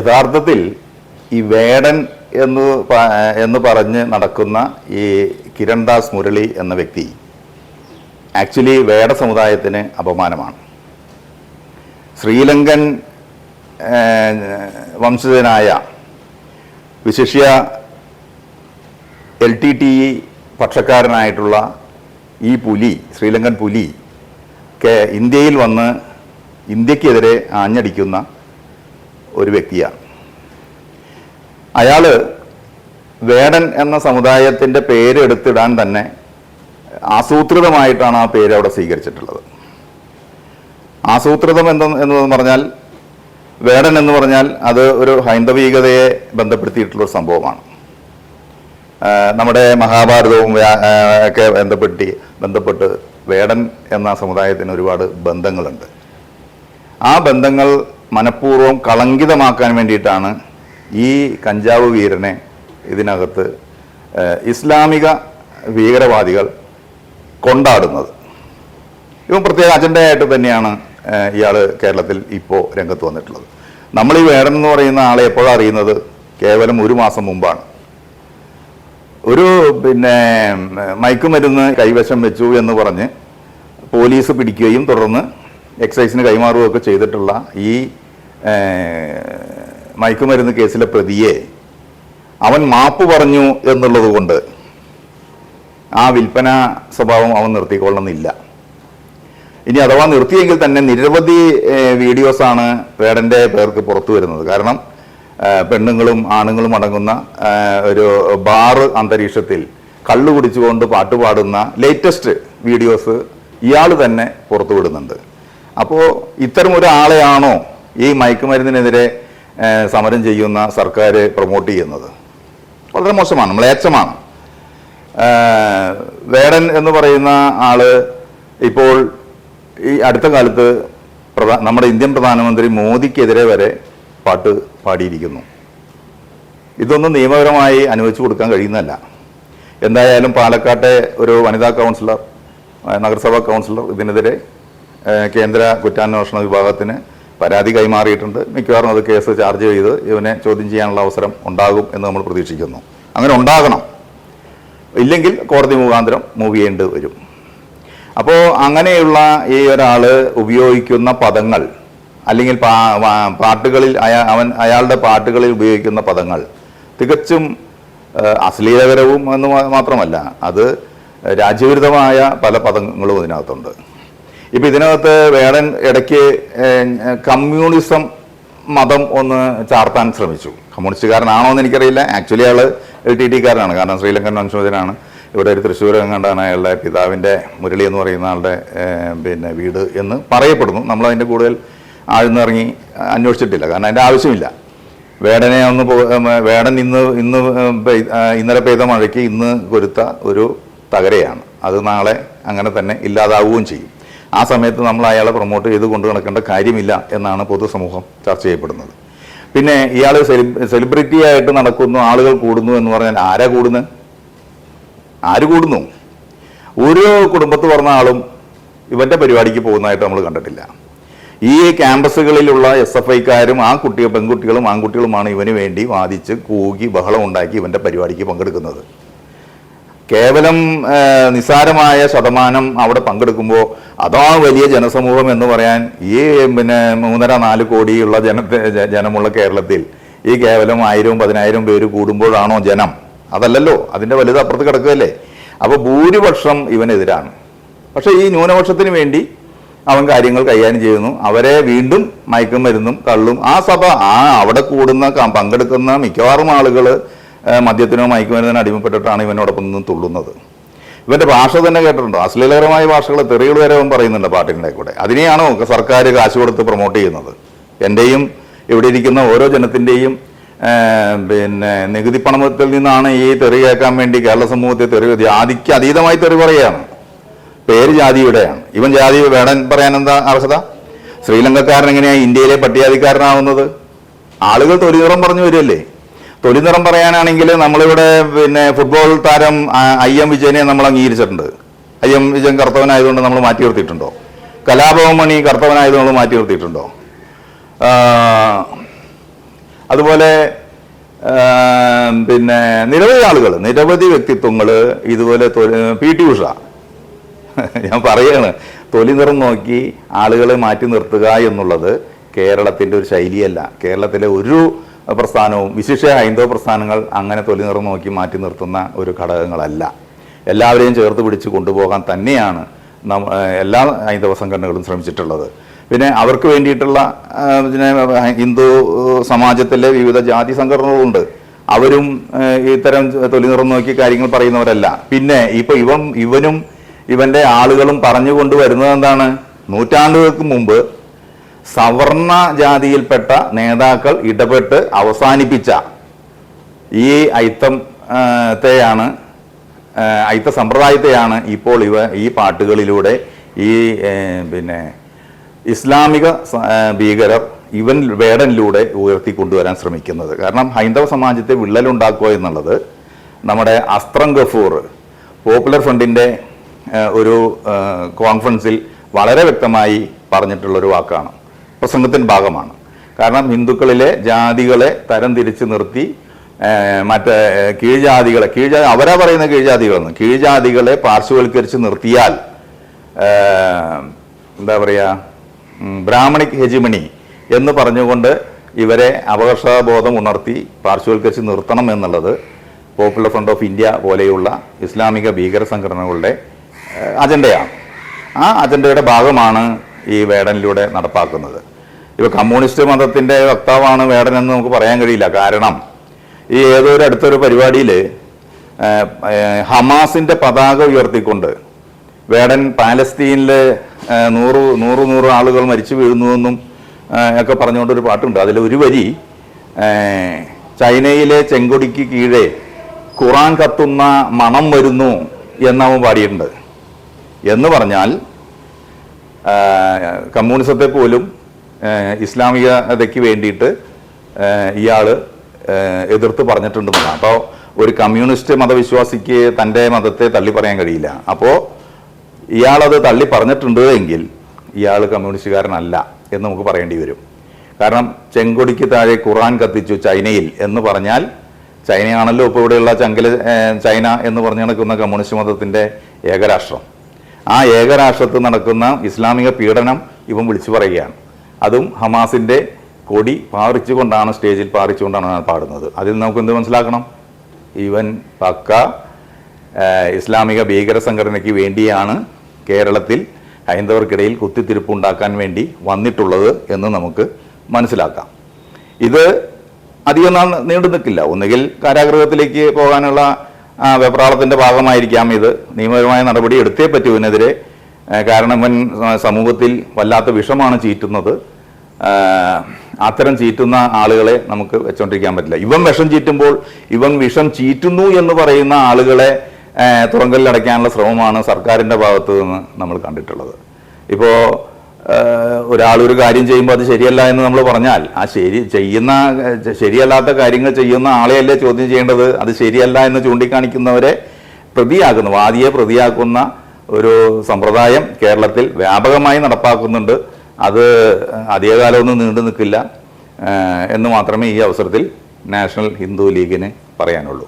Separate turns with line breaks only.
യഥാർത്ഥത്തിൽ ഈ വേടൻ എന്ന് എന്ന് പറഞ്ഞ് നടക്കുന്ന ഈ കിരൺദാസ് മുരളി എന്ന വ്യക്തി ആക്ച്വലി വേട സമുദായത്തിന് അപമാനമാണ്. ശ്രീലങ്കൻ വംശജനായ വിശിഷ്യ എൽ ടി ടി പക്ഷക്കാരനായിട്ടുള്ള ഈ പുലി ശ്രീലങ്കൻ പുലി കേ ഇന്ത്യയിൽ വന്ന് ഇന്ത്യക്കെതിരെ ആഞ്ഞടിക്കുന്ന ഒരു വ്യക്തിയാണ്. അയാൾ വേടൻ എന്ന സമുദായത്തിന്റെ പേരെടുത്തിടാൻ തന്നെ ആസൂത്രിതമായിട്ടാണ് ആ പേര് അവിടെ സ്വീകരിച്ചിട്ടുള്ളത്. ആസൂത്രിതം എന്ത എന്ന് പറഞ്ഞാൽ വേടൻ എന്ന് പറഞ്ഞാൽ അത് ഒരു ഹൈന്ദവീകതയെ ബന്ധപ്പെടുത്തിയിട്ടുള്ള ഒരു സംഭവമാണ്. നമ്മുടെ മഹാഭാരതവും ഒക്കെ ബന്ധപ്പെട്ടി ബന്ധപ്പെട്ട് വേടൻ എന്ന സമുദായത്തിന് ഒരുപാട് ബന്ധങ്ങളുണ്ട്. ആ ബന്ധങ്ങൾ മനഃപൂർവം കളങ്കിതമാക്കാൻ വേണ്ടിയിട്ടാണ് ഈ കഞ്ചാവ് വീരനെ ഇതിനകത്ത് ഇസ്ലാമിക ഭീകരവാദികൾ കൊണ്ടാടുന്നത്. ഇവ പ്രത്യേക അജണ്ടയായിട്ട് തന്നെയാണ് ഇയാൾ കേരളത്തിൽ ഇപ്പോൾ രംഗത്ത് വന്നിട്ടുള്ളത്. നമ്മൾ ഈ വേടൻ എന്ന് പറയുന്ന ആളെ എപ്പോഴാണ് അറിയുന്നത്? കേവലം ഒരു മാസം മുമ്പാണ്. ഒരു പിന്നെ മയക്കുമരുന്ന് കൈവശം വെച്ചു എന്ന് പറഞ്ഞ് പോലീസ് പിടിക്കുകയും തുടർന്ന് എക്സൈസിന് കൈമാറുകയൊക്കെ ചെയ്തിട്ടുള്ള ഈ മയക്കുമരുന്ന് കേസിലെ പ്രതിയെ അവൻ മാപ്പ് പറഞ്ഞു എന്നുള്ളത് കൊണ്ട് ആ വിൽപ്പന സ്വഭാവം അവൻ നിർത്തിക്കൊള്ളണമെന്നില്ല ഇനി അഥവാ നിർത്തിയെങ്കിൽ തന്നെ നിരവധി വീഡിയോസാണ് വേടന്റെ പേർക്ക് പുറത്തു വരുന്നത്. കാരണം പെണ്ണുങ്ങളും ആണുങ്ങളും അടങ്ങുന്ന ഒരു ബാറ് അന്തരീക്ഷത്തിൽ കള്ളു കുടിച്ചുകൊണ്ട് പാട്ടുപാടുന്ന ലേറ്റസ്റ്റ് വീഡിയോസ് ഇയാൾ തന്നെ പുറത്തു വിടുന്നുണ്ട്. അപ്പോൾ ഇത്തരം ഒരാളെയാണോ ഈ മയക്കുമരുന്നിനെതിരെ സമരം ചെയ്യുന്ന സർക്കാർ പ്രൊമോട്ട് ചെയ്യുന്നത്? വളരെ മോശമാണ് മ്ലേച്ഛമാണ് വേടൻ എന്ന് പറയുന്ന ആൾ ഇപ്പോൾ ഈ അടുത്ത കാലത്ത് നമ്മുടെ ഇന്ത്യൻ പ്രധാനമന്ത്രി മോദിക്കെതിരെ വരെ പാട്ട് പാടിയിരിക്കുന്നു. ഇതൊന്നും നിയമപരമായി അനുവദിച്ചു കൊടുക്കാൻ കഴിയുന്നതല്ല. എന്തായാലും പാലക്കാട്ടെ ഒരു വനിതാ കൗൺസിലർ നഗരസഭാ കൗൺസിലർ ഇതിനെതിരെ കേന്ദ്ര കുറ്റാന്വേഷണ വിഭാഗത്തിന് പരാതി കൈമാറിയിട്ടുണ്ട്. മിക്കവാറും അത് കേസ് ചാർജ് ചെയ്ത് ഇവനെ ചോദ്യം ചെയ്യാനുള്ള അവസരം ഉണ്ടാകും എന്ന് നമ്മൾ പ്രതീക്ഷിക്കുന്നു. അങ്ങനെ ഉണ്ടാകണം. ഇല്ലെങ്കിൽ കോടതി മുഖാന്തരം മൂവ് ചെയ്യേണ്ടി വരും. അപ്പോൾ അങ്ങനെയുള്ള ഈ ഒരാൾ ഉപയോഗിക്കുന്ന പദങ്ങൾ അല്ലെങ്കിൽ പാട്ടുകളിൽ അവൻ അയാളുടെ പാട്ടുകളിൽ ഉപയോഗിക്കുന്ന പദങ്ങൾ തികച്ചും അശ്ലീലകരവും എന്ന് മാത്രമല്ല അത് രാജ്യവിരുദ്ധമായ പല പദങ്ങളും ഇതിനകത്തുണ്ട് ഇപ്പം ഇതിനകത്ത് വേടൻ ഇടയ്ക്ക് കമ്മ്യൂണിസം മതം ഒന്ന് ചാർത്താൻ ശ്രമിച്ചു. കമ്മ്യൂണിസ്റ്റുകാരനാണോ എന്ന് എനിക്കറിയില്ല. ആക്ച്വലി അയാൾ ടി ടിക്കാരനാണ് കാരണം ശ്രീലങ്കൻ വംശജനാണ്. ഇവിടെ ഒരു തൃശ്ശൂർ കണ്ടാണ് അയാളുടെ പിതാവിന്റെ മുരളി എന്ന് പറയുന്ന ആളുടെ പിന്നെ വീട് എന്ന് പറയപ്പെടുന്നു. നമ്മൾ അതിന്റെ കൂടുതൽ ആഴ്ന്നിറങ്ങി അന്വേഷിച്ചിട്ടില്ല. കാരണം അതിന്റെ ആവശ്യമില്ല. വേടനെ ഒന്ന് വേടൻ ഇന്ന് ഇന്ന് ഇന്നലെ പെയ്ത മഴയ്ക്ക് ഇന്ന് കൊരുത്ത ഒരു തകരയാണ്. അത് നാളെ അങ്ങനെ തന്നെ ഇല്ലാതാവുകയും ചെയ്യും. ആ സമയത്ത് നമ്മൾ അയാളെ പ്രൊമോട്ട് ചെയ്ത് കൊണ്ടു നടക്കേണ്ട കാര്യമില്ല എന്നാണ് പൊതുസമൂഹം ചർച്ച ചെയ്യപ്പെടുന്നത്. പിന്നെ ഇയാൾ സെലിബ്രിറ്റി ആയിട്ട് നടക്കുന്നു ആളുകൾ കൂടുന്നു എന്ന് പറഞ്ഞാൽ ആരാ കൂടുന്നത് ആര് കൂടുന്നു? ഓരോ കുടുംബത്ത് പറഞ്ഞ ആളും ഇവന്റെ പരിപാടിക്ക് പോകുന്നതായിട്ട് നമ്മൾ കണ്ടിട്ടില്ല. ഈ ക്യാമ്പസുകളിലുള്ള എസ് എഫ് ഐക്കാരും ആ കുട്ടികൾ പെൺകുട്ടികളും ആൺകുട്ടികളുമാണ് ഇവന് വേണ്ടി വാദിച്ച് കൂകി ബഹളം ഉണ്ടാക്കി ഇവന്റെ പരിപാടിക്ക് പങ്കെടുക്കുന്നത്. കേവലം നിസാരമായ ശതമാനം അവിടെ പങ്കെടുക്കുമ്പോൾ അതാ വലിയ ജനസമൂഹം എന്ന് പറയാൻ ഈ പിന്നെ മൂന്നര നാല് കോടിയുള്ള ജന ജനമുള്ള കേരളത്തിൽ ഈ കേവലം ആയിരവും പതിനായിരം പേര് കൂടുമ്പോഴാണോ ജനം? അതല്ലല്ലോ അതിന്റെ വലുത് അപ്പുറത്ത് കിടക്കുകയല്ലേ? അപ്പോൾ ഭൂരിപക്ഷം ഇവനെതിരാണ്. പക്ഷേ ഈ ന്യൂനപക്ഷത്തിന് വേണ്ടി അവൻ കാര്യങ്ങൾ കൈകാര്യം ചെയ്യുന്നു. അവരെ വീണ്ടും മയക്കും മരുന്നും കള്ളും ആ സഭ ആ അവിടെ കൂടുന്ന പങ്കെടുക്കുന്ന മിക്കവാറും ആളുകൾ മദ്യത്തിനോ മയക്കുമരുന്നിനോ അടിമപ്പെട്ടിട്ടാണ് ഇവനോടൊപ്പം നിന്ന് തുള്ളുന്നത്. ഇവന്റെ ഭാഷ തന്നെ കേട്ടിട്ടുണ്ടോ. അശ്ലീലകരമായ ഭാഷകൾ തെറികൾ വരെ അവൻ പറയുന്നുണ്ട് പാട്ടിന്റെ കൂടെ. അതിനെയാണോ സർക്കാർ കാശ് കൊടുത്ത് പ്രൊമോട്ട് ചെയ്യുന്നത്? എന്റെയും ഇവിടെ ഇരിക്കുന്ന ഓരോ ജനത്തിന്റെയും പിന്നെ നികുതി പണത്തിൽ നിന്നാണ് ഈ തെറി കേൾക്കാൻ വേണ്ടി കേരള സമൂഹത്തെ തെറി ജാതിക്ക് അതീതമായി തെറി പറയുകയാണ്. പേര് ജാതിയുടെയാണ് ഇവൻ ജാതി വേടൻ പറയാൻ എന്താ അർഹത? ശ്രീലങ്കക്കാരൻ എങ്ങനെയാണ് ഇന്ത്യയിലെ പട്ടികാതിക്കാരനാവുന്നത് ആളുകൾ തൊലിനിറം പറഞ്ഞു വരികയല്ലേ തൊലിനിറം പറയാനാണെങ്കിൽ നമ്മളിവിടെ പിന്നെ ഫുട്ബോൾ താരം ഐ എം വിജയനെ നമ്മൾ അംഗീകരിച്ചിട്ടുണ്ട്. ഐ എം വിജയൻ കർത്തവനായതുകൊണ്ട് നമ്മൾ മാറ്റി നിർത്തിയിട്ടുണ്ടോ? കലാഭവമണി കറുത്തവനായതുകൊണ്ട് മാറ്റി നിർത്തിയിട്ടുണ്ടോ? അതുപോലെ പിന്നെ നിരവധി ആളുകൾ നിരവധി വ്യക്തിത്വങ്ങൾ ഇതുപോലെ പി ടി ഉഷ. ഞാൻ പറയാണ് തൊലി നിറം നോക്കി ആളുകളെ മാറ്റി നിർത്തുക എന്നുള്ളത് കേരളത്തിന്റെ ഒരു ശൈലിയല്ല. കേരളത്തിലെ ഒരു പ്രസ്ഥാനവും വിശിഷ്ട ഹൈന്ദവ പ്രസ്ഥാനങ്ങൾ അങ്ങനെ തൊലി നിറം നോക്കി മാറ്റി നിർത്തുന്ന ഒരു ഘടകങ്ങളല്ല. എല്ലാവരെയും ചേർത്ത് പിടിച്ച് കൊണ്ടുപോകാൻ തന്നെയാണ് എല്ലാ ഹൈന്ദവ സംഘടനകളും ശ്രമിച്ചിട്ടുള്ളത്. പിന്നെ അവർക്ക് വേണ്ടിയിട്ടുള്ള പിന്നെ ഹിന്ദു സമാജത്തിലെ വിവിധ ജാതി സംഘടനകളുണ്ട്. അവരും ഇത്തരം തൊലി നിറം നോക്കി കാര്യങ്ങൾ പറയുന്നവരല്ല. പിന്നെ ഇപ്പൊ ഇവൻ ഇവനും ഇവന്റെ ആളുകളും പറഞ്ഞു കൊണ്ടുവരുന്നത് എന്താണ്? നൂറ്റാണ്ടുകൾക്ക് മുമ്പ് സവർണ ജാതിയിൽപ്പെട്ട നേതാക്കൾ ഇടപെട്ട് അവസാനിപ്പിച്ച ഈ അയിത്തത്തെയാണ് അയിത്ത സമ്പ്രദായത്തെയാണ് ഇപ്പോൾ ഇവ ഈ പാട്ടുകളിലൂടെ ഈ പിന്നെ ഇസ്ലാമിക ഭീകരർ ഇവൻ വേടനിലൂടെ ഉയർത്തിക്കൊണ്ടുവരാൻ ശ്രമിക്കുന്നത്. കാരണം ഹൈന്ദവ സമാജത്തെ വിള്ളലുണ്ടാക്കുക എന്നുള്ളത് നമ്മുടെ അസ്ത്രം ഗഫൂർ പോപ്പുലർ ഫ്രണ്ടിന്റെ ഒരു കോൺഫറൻസിൽ വളരെ വ്യക്തമായി പറഞ്ഞിട്ടുള്ളൊരു വാക്കാണ്. പ്രസംഗത്തിന്റെ ഭാഗമാണ്. കാരണം ഹിന്ദുക്കളിലെ ജാതികളെ തരം തിരിച്ച് നിർത്തി മറ്റേ കീഴ്ജാതികളെ കീഴ്ജാതി അവരാ പറയുന്ന കീഴ്ജാതികളെന്ന്. കീഴ്ജാതികളെ പാർശ്വവൽക്കരിച്ച് നിർത്തിയാൽ എന്താ പറയുക ബ്രാഹ്മണിക് ഹെജിമണി എന്ന് പറഞ്ഞുകൊണ്ട് ഇവരെ അപകർഷബോധം ഉണർത്തി പാർശ്വവൽക്കരിച്ച് നിർത്തണം എന്നുള്ളത് പോപ്പുലർ ഫ്രണ്ട് ഓഫ് ഇന്ത്യ പോലെയുള്ള ഇസ്ലാമിക ഭീകര സംഘടനകളുടെ അജണ്ടയാണ്. ആ അജണ്ടയുടെ ഭാഗമാണ് ഈ വേടനിലൂടെ നടപ്പാക്കുന്നത്. ഇപ്പോൾ കമ്മ്യൂണിസ്റ്റ് മതത്തിന്റെ വക്താവാണ് വേടൻ എന്ന് നമുക്ക് പറയാൻ കഴിയില്ല. കാരണം ഈ ഏതോ ഒരു അടുത്തൊരു പരിപാടിയിൽ ഹമാസിന്റെ പതാക ഉയർത്തിക്കൊണ്ട് വേടൻ പാലസ്തീനിൽ നൂറ് നൂറ് നൂറ് ആളുകൾ മരിച്ചു വീഴുന്നുവെന്നും ഒക്കെ പറഞ്ഞുകൊണ്ടൊരു പാട്ടുണ്ട്. ഒരു വരി ചൈനയിലെ ചെങ്കൊടിക്ക് കീഴേ ഖുറാൻ കത്തുന്ന മണം വരുന്നു എന്നവൻ പാടിയിട്ടുണ്ട്. എന്ന് പറഞ്ഞാൽ കമ്മ്യൂണിസത്തെ പോലും ഇസ്ലാമികതയ്ക്ക് വേണ്ടിയിട്ട് ഇയാൾ എതിർത്ത് പറഞ്ഞിട്ടുണ്ടെന്നാണ്. അപ്പോൾ ഒരു കമ്മ്യൂണിസ്റ്റ് മതവിശ്വാസിക്ക് തന്റെ മതത്തെ തള്ളി പറയാൻ കഴിയില്ല. അപ്പോൾ ഇയാളത് തള്ളി പറഞ്ഞിട്ടുണ്ട് എങ്കിൽ ഇയാൾ കമ്മ്യൂണിസ്റ്റുകാരനല്ല എന്ന് നമുക്ക് പറയേണ്ടി വരും. കാരണം ചെങ്കൊടിക്ക് താഴെ ഖുറാൻ കത്തിച്ചു ചൈനയിൽ എന്ന് പറഞ്ഞാൽ ചൈനയാണല്ലോ ഇപ്പോൾ ഇവിടെയുള്ള ചങ്കല ചൈന എന്ന് പറഞ്ഞു നടക്കുന്ന കമ്മ്യൂണിസ്റ്റ് മതത്തിന്റെ ഏകരാഷ്ട്രം. ആ ഏകരാഷ്ട്രത്തിൽ നടക്കുന്ന ഇസ്ലാമിക പീഡനം ഇവൻ വിളിച്ചു പറയുകയാണ്. അതും ഹമാസിന്റെ കൊടി പാറിച്ചുകൊണ്ടാണ് സ്റ്റേജിൽ പാറിച്ചുകൊണ്ടാണ് ഞാൻ പാടുന്നത്. അതിൽ നമുക്ക് എന്ത് മനസ്സിലാക്കണം? ഇവൻ പക്ക ഇസ്ലാമിക ഭീകര സംഘടനയ്ക്ക് വേണ്ടിയാണ് കേരളത്തിൽ ഹൈന്ദവർക്കിടയിൽ കുത്തിത്തിരിപ്പുണ്ടാക്കാൻ വേണ്ടി വന്നിട്ടുള്ളത് എന്ന് നമുക്ക് മനസ്സിലാക്കാം. ഇത് അധികം നാൾ നീണ്ടു നിൽക്കില്ല. ഒന്നുകിൽ കാരാഗൃഹത്തിലേക്ക് പോകാനുള്ള വെപ്രാളത്തിന്റെ ഭാഗമായിരിക്കാം ഇത്. നിയമപരമായ നടപടി എടുത്തേ പറ്റൂ. ഇതിനെതിരെ ആ, കാരണം ഇവൻ സമൂഹത്തിൽ വല്ലാത്ത വിഷമാണ് ചീറ്റുന്നത്. അത്തരം ചീറ്റുന്ന ആളുകളെ നമുക്ക് വെച്ചോണ്ടിരിക്കാൻ പറ്റില്ല. ഇവൻ വിഷം ചീറ്റുമ്പോൾ ഇവൻ വിഷം ചീറ്റുന്നു എന്ന് പറയുന്ന ആളുകളെ തുറങ്കലിലടയ്ക്കാനുള്ള ശ്രമമാണ് സർക്കാരിന്റെ ഭാഗത്തു നിന്ന് നമ്മൾ കണ്ടിട്ടുള്ളത്. ഇപ്പോൾ ഒരാൾ ഒരു കാര്യം ചെയ്യുമ്പോൾ അത് ശരിയല്ല എന്ന് നമ്മൾ പറഞ്ഞാൽ ആ ശരി ചെയ്യുന്ന ശരിയല്ലാത്ത കാര്യങ്ങൾ ചെയ്യുന്ന ആളെയല്ലേ ചോദ്യം ചെയ്യേണ്ടത്? അത് ശരിയല്ല എന്ന് ചൂണ്ടിക്കാണിക്കുന്നവരെ പ്രതിയാക്കുന്നു. വാദിയെ പ്രതിയാക്കുന്ന ഒരു സമ്പ്രദായം കേരളത്തിൽ വ്യാപകമായി നടപ്പാക്കുന്നുണ്ട്. അത് അധികകാലമൊന്നും നീണ്ടു നിൽക്കില്ല എന്ന് മാത്രമേ ഈ അവസരത്തിൽ നാഷണൽ ഹിന്ദു ലീഗിന് പറയാനുള്ളൂ.